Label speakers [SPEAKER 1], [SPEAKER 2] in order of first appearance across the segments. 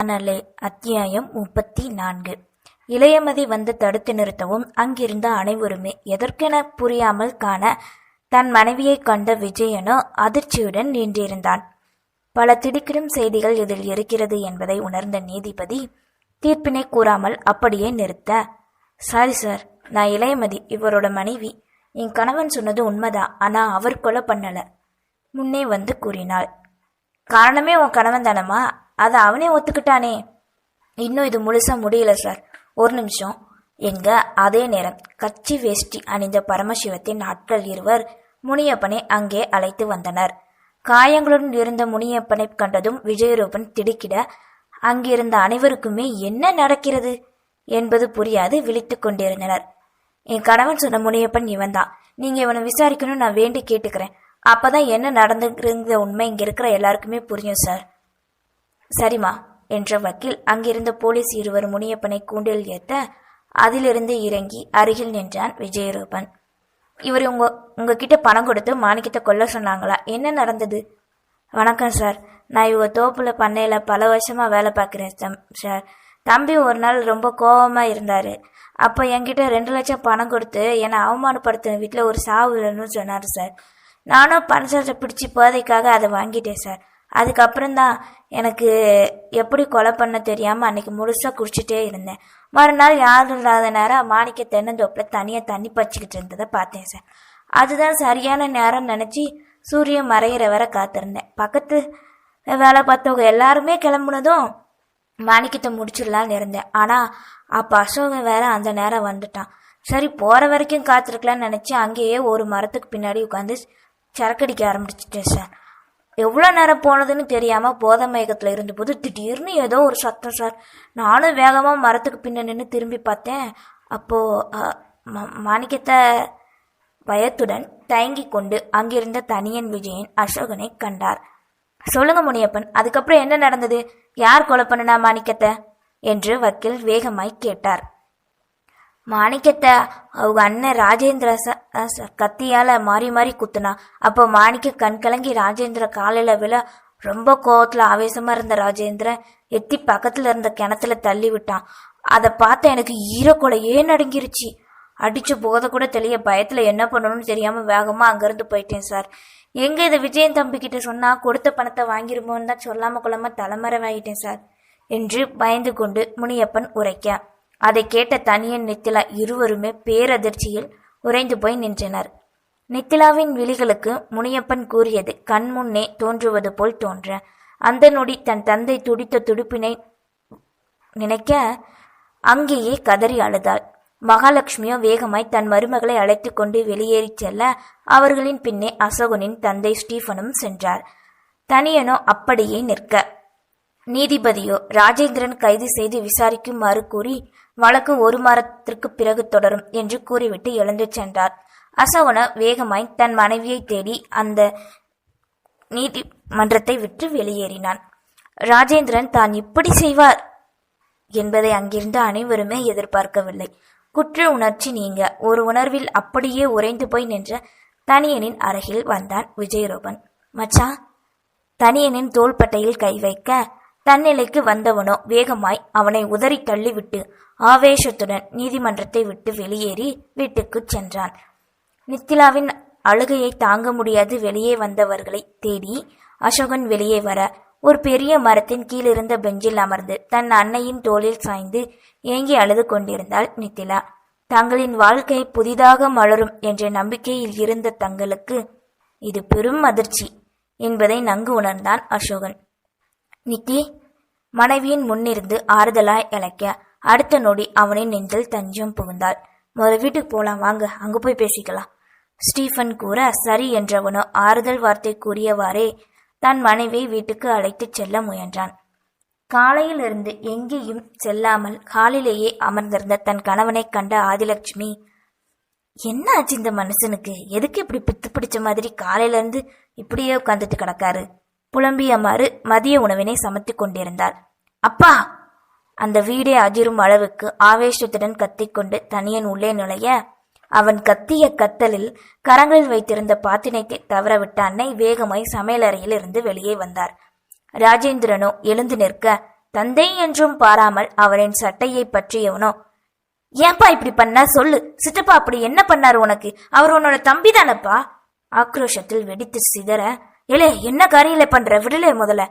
[SPEAKER 1] அனலே அத்தியாயம் முப்பத்தி நான்கு இளையமதி வந்து தடுத்து நிறுத்தவும் அங்கிருந்த அனைவருமே எதற்கென புரியாமல் காண தன் மனைவியை கண்ட விஜயனோ அதிர்ச்சியுடன் நின்றிருந்தான். பல திடுக்கிடும் செய்திகள் இதில் இருக்கிறது என்பதை உணர்ந்த நீதிபதி தீர்ப்பினை கூறாமல் அப்படியே நிறுத்த சாரி சார் நான் இளையமதி இவரோட மனைவி. என் கணவன் சொன்னது உண்மைதான் ஆனா அவர் கொலை பண்ணல. முன்னே வந்து கூறினாள் காரணமே உன் கணவன் தானமா அதை அவனே ஒத்துக்கிட்டானே. இன்னும் இது முழுசா முடியல சார் ஒரு நிமிஷம். எங்க அதே நேரம் கச்சி வேஷ்டி அணிந்த பரமசிவத்தின் ஆட்கள் இருவர் முனியப்பனை அங்கே அழைத்து வந்தனர். காயங்களுடன் இருந்த முனியப்பனை கண்டதும் விஜயரூபன் திடுக்கிட அங்கிருந்த அனைவருக்குமே என்ன நடக்கிறது? என்பது புரியாது விழித்து கொண்டிருந்தனர். என் கணவன் சொன்ன முனியப்பன் இவன்தான். நீங்க இவனை விசாரிக்கணும்னு நான் வேண்டி கேட்டுக்கிறேன். அப்பதான் என்ன நடந்துங்கிற உண்மை இங்க இருக்கிற எல்லாருக்குமே புரியும் சார் சரிம்மா என்ற வக்கீல் அங்கிருந்த போலீஸ் இருவர் முனியப்பனை கூண்டில் ஏத்த அதிலிருந்து இறங்கி அருகில் நின்றான் விஜயரூபன். இவர் உங்க உங்ககிட்ட பணம் கொடுத்து மாணிக்கத்தை கொல்ல சொன்னாங்களா? என்ன நடந்தது? வணக்கம் சார். நான் இவங்க தோப்புல பண்ணையில பல வருஷமா வேலை பார்க்குறேன் தம்- சார். தம்பி ஒரு நாள் ரொம்ப கோவமா இருந்தாரு. அப்போ என்கிட்ட ரெண்டு லட்சம் பணம் கொடுத்து என்னை அவமானப்படுத்தின வீட்டில் ஒரு சாவு இல்லைன்னு சொன்னார் சார். நானும் பணத்தை பிடிச்சி போதைக்காக அதை வாங்கிட்டேன் சார். அதுக்கப்புறம்தான் எனக்கு எப்படி கொலை பண்ண தெரியாமல் அன்னைக்கு முழுசாக குடிச்சிட்டே இருந்தேன். மறுநாள் யாரும் இல்லாத நேரம் மாணிக்க தென்னந்தோப்பில் தனியாக தண்ணி பறிச்சுக்கிட்டு இருந்ததை பார்த்தேன் சார். அதுதான் சரியான நேரம் நினச்சி சூரியன் மறையிற வரை காத்திருந்தேன். பக்கத்து வேலை பார்த்தவங்க எல்லாருமே கிளம்புனதும் மாணிக்கத்தை முடிச்சிடலான்னு இருந்தேன். ஆனால் அப்போ அசோகன் வேற அந்த நேரம் வந்துட்டான். சரி போகிற வரைக்கும் காத்திருக்கலாம்னு நினச்சி அங்கேயே ஒரு மரத்துக்கு பின்னாடி உட்காந்து சரக்கடிக்க ஆரம்பிச்சிட்டேன் சார். எவ்வளோ நேரம் போனதுன்னு தெரியாமல் போதை மயக்கத்தில் இருந்தபோது திடீர்னு ஏதோ ஒரு சத்தம் சார். நானும் வேகமாக மரத்துக்கு பின்ன நின்று திரும்பி பார்த்தேன். அப்போது மாணிக்கத்தை பயத்துடன் தயங்கிக் கொண்டு அங்கிருந்த தனியன் விஜயன் அசோகனை கண்டார். சொல்லுங்க முனியப்பன். அதுக்கப்புறம் என்ன நடந்தது? யார் கொலை பண்ணுனா மாணிக்கத்தை? என்று வக்கீல் வேகமாய் கேட்டார். மாணிக்கத்தை அவங்க அண்ணன் ராஜேந்திர ச- கத்தியால மாறி மாறி குத்துனா அப்போ மாணிக்க கண் கலங்கி ராஜேந்திர காலையில விழ ரொம்ப கோவத்துல ஆவேசமா இருந்த ராஜேந்திரன் எத்தி பக்கத்துல இருந்த கிணத்துல தள்ளி விட்டான். அதை பார்த்த எனக்கு ஈரக்கொலையே நடுங்கிருச்சு. அடிச்ச போத கூட தெளிய பயத்துல என்ன பண்ணணும்னு தெரியாம வேகமா அங்கிருந்து போயிட்டேன் சார். எங்க இதை விஜயன் தம்பி கிட்ட சொன்னா கொடுத்த பணத்தை வாங்கிருமோன்னு தான் சொல்லாம கொள்ளாம தலைமறைவாயிட்டேன் சார். என்று பயந்து கொண்டு முனியப்பன் உரைக்க அதை கேட்ட தனியன் நித்திலா இருவருமே பேரதிர்ச்சியில் உறைந்து போய் நின்றனர். நித்திலாவின் விழிகளுக்கு முனியப்பன் கூறியது கண் முன்னே தோன்றுவது போல் தோன்ற அந்த நொடி தன் தந்தை துடித்த துடிப்பினை நினைக்க அங்கேயே கதறி அழுதாள். மகாலட்சுமியோ வேகமாய் தன் மருமகளை அழைத்து கொண்டு வெளியேறிச் செல்ல அவர்களின் பின்னே அசோகனின் தந்தை ஸ்டீஃபனும் சென்றார். தனியனோ அப்படியே நிற்க நீதிபதியோ ராஜேந்திரன் கைது செய்து விசாரிக்குமாறு கூறி வழக்கு ஒரு மாதத்திற்கு பிறகு தொடரும் என்று கூறிவிட்டு எழுந்து சென்றார். அசோகனோ வேகமாய் தன் மனைவியை தேடி அந்த நீதிமன்றத்தை விட்டு வெளியேறினான். ராஜேந்திரன் தான் இப்படி செய்வார்? என்பதை அங்கிருந்த அனைவருமே எதிர்பார்க்கவில்லை. குற்ற உணர்ச்சி நீங்க. ஒரு உணர்வில் அப்படியே உறைந்து போய் நின்ற தனியனின் அருகில் வந்தான் விஜயரூபன். மச்சா தனியனின் தோள்பட்டையில் கை வைக்க தன்னிலைக்கு வந்தவனோ வேகமாய் அவனை உதறி தள்ளிவிட்டு ஆவேசத்துடன் நீதிமன்றத்தை விட்டு வெளியேறி வீட்டுக்குச் சென்றான். நித்திலாவின் அழுகையை தாங்க முடியாது வெளியே வந்தவர்களை தேடி அசோகன் வெளியே வர ஒரு பெரிய மரத்தின் கீழிருந்த பெஞ்சில் அமர்ந்து தன் அன்னையின் தோளில் சாய்ந்து ஏங்கி அழுது கொண்டிருந்தாள் நித்திலா. தங்களின் வாழ்க்கை புதிதாக மலரும் என்ற நம்பிக்கையில் இருந்த தங்களுக்கு இது பெரும் அதிர்ச்சி என்பதை நன்கு உணர்ந்தான் அசோகன். நித்தி மனைவியின் முன்னிருந்து ஆறுதலாய் இழைக்க அடுத்த நொடி அவனின் நெஞ்சில் தஞ்சம் புகுந்தாள். முதல்ல வீட்டுக்கு போலாம் வாங்க அங்கு போய் பேசிக்கலாம். ஸ்டீஃபன் கூற சரி என்றவனோ ஆறுதல் வார்த்தை கூறியவாறே தன் மனைவியை வீட்டுக்கு அழைத்துச் செல்ல முயன்றான். காலையிலிருந்து எங்கேயும் செல்லாமல் காலிலேயே அமர்ந்திருந்த தன் கணவனைக் கண்ட ஆதிலட்சுமி என்ன ஆச்சு இந்த மனுஷனுக்கு? எதுக்கு இப்படி பித்து பிடிச்ச மாதிரி காலையிலேருந்து இப்படியே உட்காந்துட்டு கிடக்காரு? புலம்பியமாறு மதிய உணவினை சமைத்து கொண்டிருந்தாள். அப்பா! அந்த வீடே அதிரும் அளவுக்கு ஆவேசத்துடன் கத்திக்கொண்டு தனியன் உள்ளே நுழைய அவன் கத்திய கத்தலில் கரங்களில் வைத்திருந்த பாத்தினத்தை தவறவிட்ட அன்னை வேகமாய் சமையலறையில் இருந்து வெளியே வந்தார். ராஜேந்திரனோ எழுந்து நிற்க. தந்தை என்றும் பாராமல் அவரின் சட்டையை பற்றியவனோ. ஏன்பா இப்படி பண்ண? சொல்லு. சித்தப்பா அப்படி என்ன பண்ணாரு உனக்கு? அவர் உன்னோட தம்பி தானப்பா ஆக்ரோஷத்தில் வெடித்து சிதற ஏலே என்ன காரியில பண்ற? விடலே முதல்ல.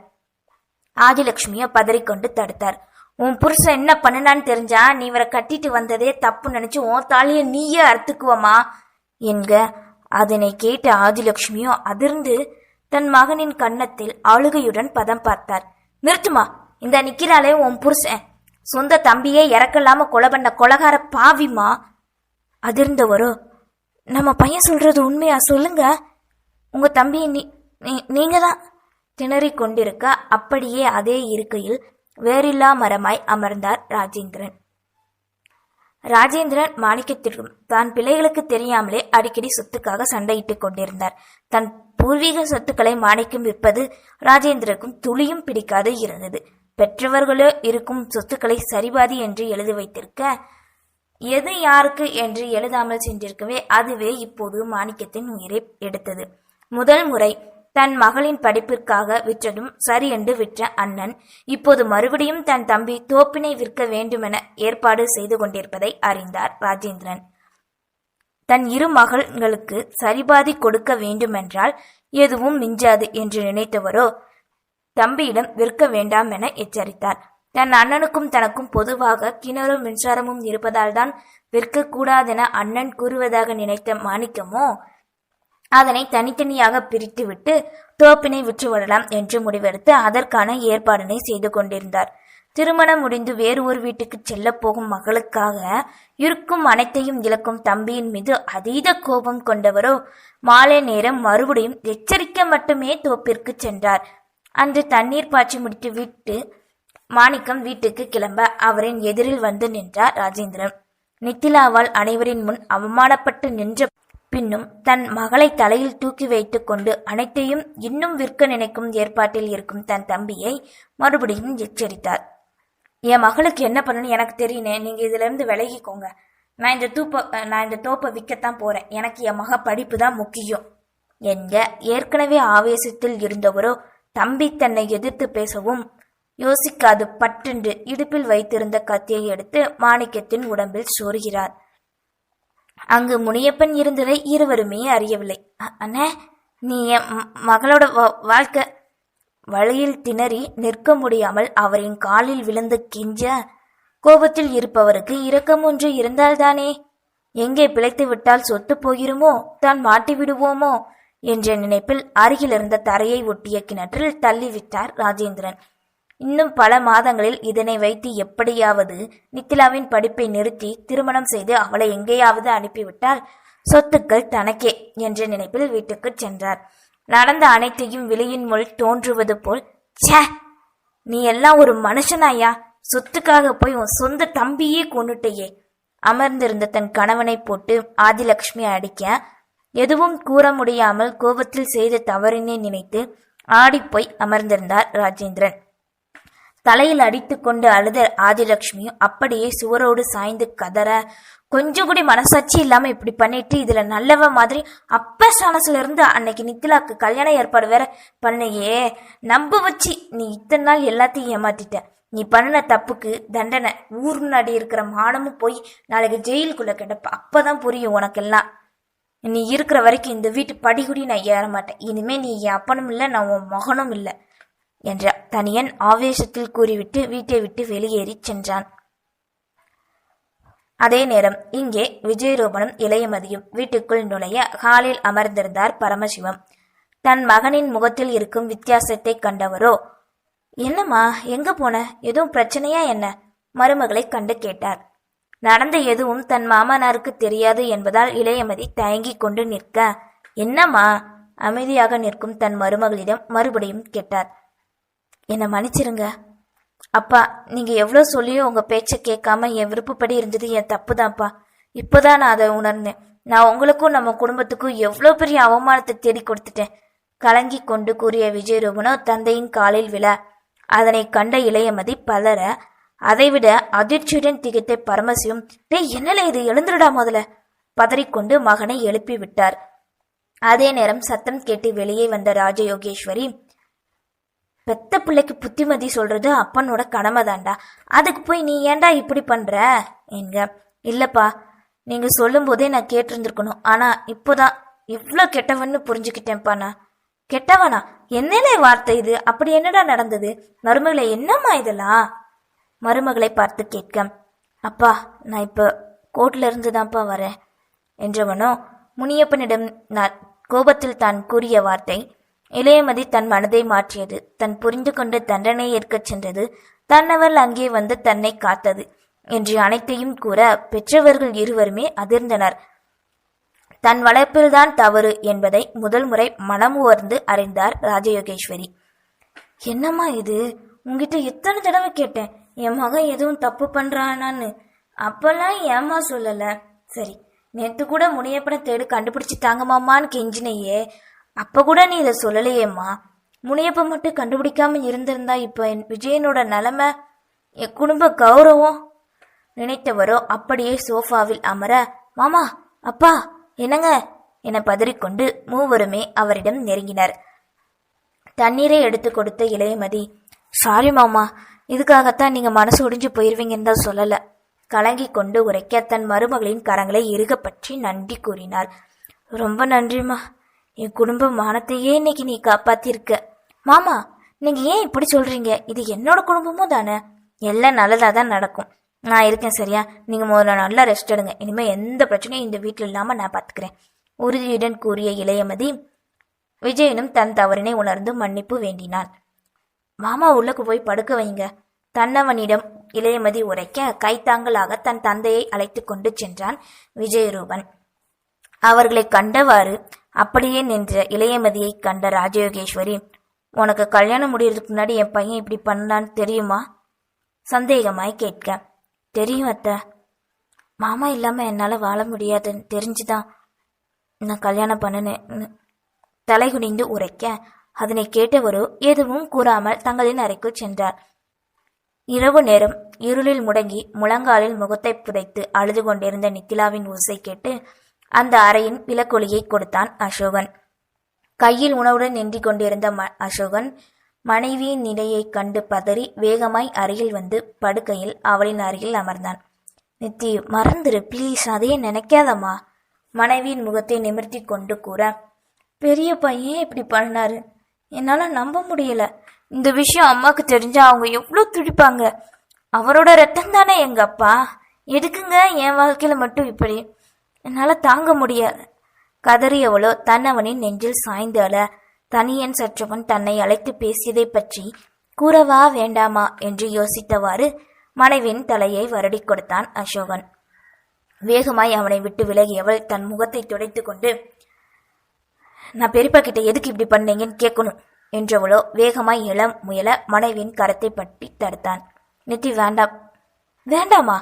[SPEAKER 1] ஆதிலட்சுமிய பதறிக்கொண்டு தடுத்தார். உன் புருஷன் என்ன பண்ணுனான்னு தெரிஞ்சா நீ இவரை கட்டிட்டு வந்ததே தப்பு நினைச்சு உன் தாலிய நீயே அறுத்துக்குவமா என்க அதனை கேட்ட ஆதிலட்சுமியும் அதிர்ந்து தன் மகனின் கன்னத்தில் அழுகையுடன் பதம் பார்த்தார். நிறுத்துமா இந்த நிக்கிறாளே உன் புருஷன். சொந்த தம்பியே இறக்கலாம கொலை பண்ண கொலகார பாவிமா அதிர்ந்தவரோ நம்ம பையன் சொல்றது உண்மையா? சொல்லுங்க. உங்க தம்பியை நீ நீ- நீங்க தான் திணறிக் கொண்டிருக்க அப்படியே அதே இருக்கையில் வேறில்லா மரமாய் அமர்ந்தார் ராஜேந்திரன். ராஜேந்திரன் மாணிக்கத்திற்கும் தான் பிள்ளைகளுக்கு தெரியாமலே அடிக்கடி சொத்துக்காக சண்டையிட்டுக் கொண்டிருந்தார். தன் பூர்வீக சொத்துக்களை மாணிக்கம் விற்பது ராஜேந்திரக்கும் துளியும் பிடிக்காது இருந்தது. பெற்றவர்களோ இருக்கும் சொத்துக்களை சரிபாதி என்று எழுதி வைத்திருக்க எது யாருக்கு என்று எழுதாமல் சென்றிருக்கவே அதுவே இப்போது மாணிக்கத்தின் உயிரை எடுத்தது. முதல் முறை தன் மகளின் படிப்பிற்காக விற்றதும் சரி என்று விற்ற அண்ணன் இப்போது மறுபடியும் தன் தம்பி தோப்பினை விற்க வேண்டுமென ஏற்பாடு செய்து கொண்டிருப்பதை அறிந்தார் ராஜேந்திரன். தன் இரு மகள்களுக்கு சரிபாதி கொடுக்க வேண்டுமென்றால் எதுவும் மிஞ்சாது என்று நினைத்தவரோ தம்பியிடம் விற்க வேண்டாம் என எச்சரித்தார். தன் அண்ணனுக்கும் தனக்கும் பொதுவாக கிணறும் மின்சாரமும் இருப்பதால்தான் விற்கக்கூடாதென அண்ணன் கூறுவதாக நினைத்த மாணிக்கமோ அதனை தனித்தனியாக பிரித்துவிட்டு தோப்பினை விற்றுவிடலாம் என்று முடிவெடுத்து அதற்கான ஏற்பாடினை செய்து கொண்டிருந்தார். திருமணம் முடிந்து வேறு ஒரு வீட்டுக்கு செல்ல போகும் மகளுக்காக இருக்கும் அனைத்தையும் இழக்கும் தம்பியின் மீது அதீத கோபம் கொண்டவரோ மாலை நேரம் மறுபடியும் எச்சரிக்க மட்டுமே தோப்பிற்கு சென்றார். அன்று தண்ணீர் பாய்ச்சி முடித்து விட்டு மாணிக்கம் வீட்டுக்கு கிளம்ப அவரின் எதிரில் வந்து நின்றார் ராஜேந்திரன். நித்திலாவால் அனைவரின் முன் அவமானப்பட்டு நின்ற பின்னும் தன் மகளை தலையில் தூக்கி வைத்துக் கொண்டு அனைத்தையும் இன்னும் விற்க நினைக்கும் ஏற்பாட்டில் இருக்கும் தன் தம்பியை மறுபடியும் எச்சரித்தார். என் மகளுக்கு என்ன பண்ணணும் எனக்கு தெரியுனே நீங்க இதுல இருந்து விலகிக்கோங்க. நான் இந்த தூப்ப நான் இந்த தோப்பை விற்கத்தான் போறேன். எனக்கு என் மக படிப்பு தான் முக்கியம் என்க ஏற்கனவே ஆவேசத்தில் இருந்தவரோ தம்பி தன்னை எதிர்த்து பேசவும் யோசிக்காது பட்டென்று இடுப்பில் வைத்திருந்த கத்தியை எடுத்து மாணிக்கத்தின் உடம்பில் சோறுகிறார். அங்கு முனியப்பன் இருந்ததை இருவருமே அறியவில்லை. அண்ணே நீ என் மகளோட வா- வாழ்க்கை வழியில் திணறி நிற்க முடியாமல் அவரின் காலில் விழுந்து கெஞ்ச கோபத்தில் இருப்பவருக்கு இரக்கம் ஒன்று இருந்தால்தானே? எங்கே பிழைத்து விட்டால் சொத்து போயிருமோ? தான் மாட்டி விடுவோமோ? என்ற நினைப்பில் அருகில் இருந்த தரையை ஒட்டிய கிணற்றில் தள்ளிவிட்டார் ராஜேந்திரன். இன்னும் பல மாதங்களில் இதனை வைத்து எப்படியாவது நித்திலாவின் படிப்பை நிறுத்தி திருமணம் செய்து அவளை எங்கேயாவது அனுப்பிவிட்டால் சொத்துக்கள் தனக்கே என்ற நினைப்பில் வீட்டுக்குச் சென்றார். நடந்த அனைத்தையும் விலையின் முள் தோன்றுவது போல் சே நீ எல்லாம் ஒரு மனுஷனாயா? சொத்துக்காக போய் உன் சொந்த தம்பியே கொன்னுட்டையே! அமர்ந்திருந்த தன் கணவனை போட்டு ஆதிலக்ஷ்மி அடிக்க எதுவும் கூற முடியாமல் கோபத்தில் செய்த தவறினை நினைத்து ஆடிப்போய் அமர்ந்திருந்தார் ராஜேந்திரன். தலையில் அடித்துக்கொண்டு அழுத ஆதிலட்சுமியும் அப்படியே சுவரோடு சாய்ந்து கதற கொஞ்சம் கூட மனசாட்சி இல்லாம இப்படி பண்ணிட்டு இதுல நல்லவ மாதிரி அப்ப சானஸ்ல இருந்து அன்னைக்கு நித்திலாக்கு கல்யாண ஏற்பாடு வேற பண்ணையே. நம்ப வச்சு நீ இத்தனை நாள் எல்லாத்தையும் ஏமாத்திட்ட. நீ பண்ணின தப்புக்கு தண்டனை. ஊர் முன்னாடி இருக்கிற மானமும் போய் நாளைக்கு ஜெயிலுக்குள்ள கிடப்ப. அப்பதான் புரியும் உனக்கெல்லாம். நீ இருக்கிற வரைக்கும் இந்த வீட்டு படிகுடி நான் ஏற மாட்டேன். இனிமே நீ என் அப்பனும் இல்லை நான் உன் மகனும் இல்லை. என்ற தனியன் ஆவேசத்தில் கூறிவிட்டு வீட்டை விட்டு வெளியேறிச் சென்றான். அதே நேரம் இங்கே விஜயரூபனும் இளையமதியும் வீட்டுக்குள் நுழைய ஹாலில் அமர்ந்திருந்தார் பரமசிவம். தன் மகனின் முகத்தில் இருக்கும் வித்தியாசத்தை கண்டவரோ என்னம்மா எங்க போன? எதுவும் பிரச்சனையா என்ன? மருமகளை கண்டு கேட்டார். நடந்த எதுவும் தன் மாமனாருக்கு தெரியாது என்பதால் இளையமதி தயங்கிக் கொண்டு நிற்க. என்னம்மா? அமைதியாக நிற்கும் தன் மருமகளிடம் மறுபடியும் கேட்டார். என்னை மன்னிச்சிருங்க. அப்பா நீங்கள் எவ்வளோ சொல்லியும் உங்கள் பேச்சை கேட்காம என் விருப்பப்படி இருந்தது என் தப்பு தான்ப்பா இப்போதான் நான் அதை உணர்ந்தேன். நான் உங்களுக்கும் நம்ம குடும்பத்துக்கும் எவ்வளோ பெரிய அவமானத்தை தேடி கொடுத்துட்டேன். கலங்கி கொண்டு கூறிய விஜயரூபனோ தந்தையின் காலில் விழ அதனை கண்ட இளையமதி பலர அதைவிட அதிர்ச்சியுடன் திகைத்த பரமசிவம் டேய் என்னல இது? எழுந்துடா முதல்ல. பதறிக்கொண்டு மகனை எழுப்பி விட்டார். அதே நேரம் சத்தம் கேட்டு வெளியே வந்த ராஜயோகேஸ்வரி பெத்த பிள்ளைக்கு புத்திமதி சொல்றது அப்பனோட கடமை தாண்டா அதுக்கு போய் நீ ஏன்டா இப்படி பண்ற? என்க இல்லப்பா நீங்க சொல்லும் போதே நான் கேட்டிருந்துருக்கணும். ஆனா இப்போதான் இவ்வளோ கெட்டவன்னு புரிஞ்சுக்கிட்டேன்ப்பா நான். கெட்டவனா? என்னென்ன வார்த்தை இது? அப்படி என்னடா நடந்தது? மருமகளை என்னம்மா இதெல்லாம்? மருமகளை பார்த்து கேட்க அப்பா நான் இப்போ கோர்ட்ல இருந்து தான்ப்பா வரேன் என்றவனோ முனியப்பனிடம் நான் கோபத்தில் தான் கூறிய வார்த்தை இளையமதி தன் மனதை மாற்றியது. தன் புரிந்து கொண்டு தண்டனை ஏற்கச் சென்றது. தன்னவள் அங்கே வந்து தன்னை காத்தது என்று அனைத்தையும் கூற பெற்றவர்கள் இருவருமே அதிர்ந்தனர். தன் வளர்ப்பில்தான் தவறு என்பதை முதல் முறை மனம் உவர்ந்து அறிந்தார் ராஜயோகேஸ்வரி. என்னம்மா இது? உங்ககிட்ட எத்தனை தடவை கேட்டேன். என் மகன் எதுவும் தப்பு பண்றானான்னு. அப்பெல்லாம் ஏம்மா சொல்லல? சரி நேத்து கூட முனியப்பனை தேடு கண்டுபிடிச்சு தாங்கமாமான்னு கெஞ்சினையே. அப்ப கூட நீ இதை சொல்லலையேம்மா? முனியப்ப மட்டும் கண்டுபிடிக்காம இருந்திருந்தா இப்போ என் விஜயனோட நிலைமை என் குடும்ப கௌரவம்? நினைத்தவரோ அப்படியே சோஃபாவில் அமர மாமா அப்பா என்னங்க? என பதறிக்கொண்டு மூவருமே அவரிடம் நெருங்கினர். தண்ணீரை எடுத்து கொடுத்த இளையமதி சாரி மாமா இதுக்காகத்தான் நீங்க மனசு ஒடிஞ்சு போயிருவீங்கன்னு தான் சொல்லல. கலங்கி கொண்டு உரைக்க தன் மருமகளின் கரங்களை இறுக பற்றி நன்றி கூறினார் ரொம்ப நன்றிம்மா. என் குடும்ப மானத்தையே இன்னைக்கு நீ காப்பாத்திருக்க. மாமா நீங்க ஏன் இப்படி சொல்றீங்க? இது என்னோட குடும்பமும் தானே. எல்லாம் நல்லதா தான் நடக்கும். நான் இருக்கேன் சரியா? நீங்க முதல்ல நல்லா ரெஸ்ட் எடுங்க. இனிமே எந்த பிரச்சனையும் இந்த வீட்டில் இல்லாம நான் பாத்துக்கிறேன். உறுதியுடன் கூறிய இளையமதி விஜயனும் தன் தவறினை உணர்ந்து மன்னிப்பு வேண்டினான் மாமா உள்ளக்கு போய் படுக்க வைங்க. தன்னவனிடம் இளையமதி உரைக்க கைத்தாங்கலாக தன் தந்தையை அழைத்து கொண்டு சென்றான் விஜயரூபன். அவர்களை கண்டவாறு அப்படியே நின்ற இளையமதியை கண்ட ராஜயோகேஸ்வரி உனக்கு கல்யாணம் முடியறதுக்கு முன்னாடி என் பையன் இப்படி பண்ணான்னு தெரியுமா? சந்தேகமாய் கேட்க. தெரியும் அத்தை. மாமா இல்லாம என்னால வாழ முடியாதுன்னு தெரிஞ்சுதான் நான் கல்யாணம் பண்ணினேன்னு தலைகுனிந்து உரைக்க அதனை கேட்டவரோ எதுவும் கூறாமல் தங்களின் அறைக்கு சென்றார். இரவு நேரம் இருளில் முடங்கி முழங்காலில் முகத்தை புதைத்து அழுது கொண்டிருந்த நித்திலாவின் ஓசை கேட்டு அந்த அறையின் விலக்கொலியை கொடுத்தான் அசோகன். கையில் உணவுடன் நின்று கொண்டிருந்த ம- அசோகன் மனைவியின் நிலையைக் கண்டு பதறி வேகமாய் அருகில் வந்து படுக்கையில் அவளின் அருகில் அமர்ந்தான். நித்தி மறந்துரு ப்ளீஸ் அதையே நினைக்காதம்மா? மனைவியின் முகத்தை நிமிர்த்தி கொண்டு கூற பெரிய பையன் இப்படி பண்ணாரு என்னால நம்ப முடியல. இந்த விஷயம் அம்மாக்கு தெரிஞ்சா அவங்க எவ்வளோ துடிப்பாங்க. அவரோட ரத்தம் தானே எங்க அப்பா? எதுக்குங்க என் வாழ்க்கையில மட்டும் இப்படி. என்னால் தாங்க முடியாது. கதறியவளோ தன்னவனின் நெஞ்சில் சாய்ந்து அழ தனியன் சற்றவன் தன்னை அழைத்து பேசியதை பற்றி கூறவா வேண்டாமா என்று யோசித்தவாறு மனைவியின் தலையை வருடி கொடுத்தான் அசோகன். வேகமாய் அவனை விட்டு விலகியவள் தன் முகத்தை துடைத்து கொண்டு நான் பெரியப்பா கிட்ட எதுக்கு இப்படி பண்ணீங்கன்னு கேட்கணும் என்றவளோ வேகமாய் இளம் முயல மனைவியின் கரத்தை பற்றி தடுத்தான். நித்தி வேண்டாம். வேண்டாமா?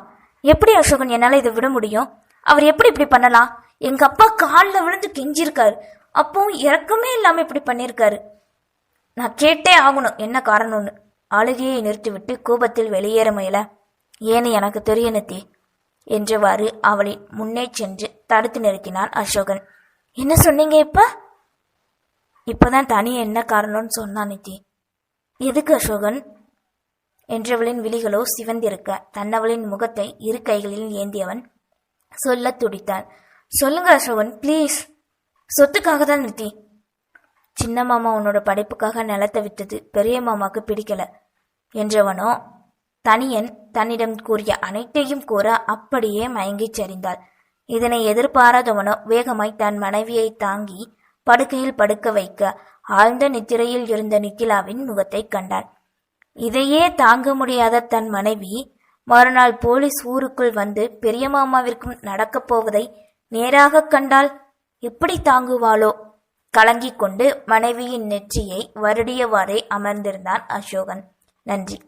[SPEAKER 1] எப்படி அசோகன் என்னால் இதை விட முடியும்? அவர் எப்படி இப்படி பண்ணலாம்? எங்க அப்பா காலில் விழுந்து கெஞ்சிருக்காரு. அப்பவும் இறக்கமே இல்லாம இப்படி பண்ணியிருக்காரு நான் கேட்டே ஆகணும் என்ன காரணம்னு. அழுகையை நிறுத்திவிட்டு கோபத்தில் வெளியேற முயல. ஏன்னு எனக்கு தெரியும் நித்தி என்றவாறு அவளை முன்னே சென்று தடுத்து நிறுத்தினான் அசோகன். என்ன சொன்னீங்க இப்ப? இப்பதான் தனி என்ன காரணம்னு சொன்னான் நித்தி எதுக்கு அசோகன்? என்றவளின் விழிகளோ சிவந்திருக்க. தன்னவளின் முகத்தை இரு கைகளில் ஏந்தியவன் சொல்ல துடித்தான். சொல்லுங்க அசோகன் ப்ளீஸ் சொத்துக்காக தான் நித்தி சின்ன மாமா உன்னோட படைப்புக்காக நிலத்தை விட்டது பெரிய மாமாக்கு பிடிக்கல. என்றவனோ? தனியன் தன்னிடம் கூறிய அனைத்தையும் கூற அப்படியே மயங்கிச் சரிந்தாள். இதனை எதிர்பாராதவனோ வேகமாய் தன் மனைவியை தாங்கி படுக்கையில் படுக்க வைக்க ஆழ்ந்த நித்திரையில் இருந்த நிக்கிலாவின் முகத்தை கண்டான் இதையே தாங்க முடியாத தன் மனைவி மறுநாள் போலீஸ் ஊருக்குள் வந்து பெரிய மாமாவிற்கும் நடக்கப் போவதை நேராகக் கண்டால் எப்படி தாங்குவாளோ? கலங்கிக் கொண்டு மனைவியின் நெற்றியை வருடியவாறே அமர்ந்திருந்தான் அசோகன். நன்றி.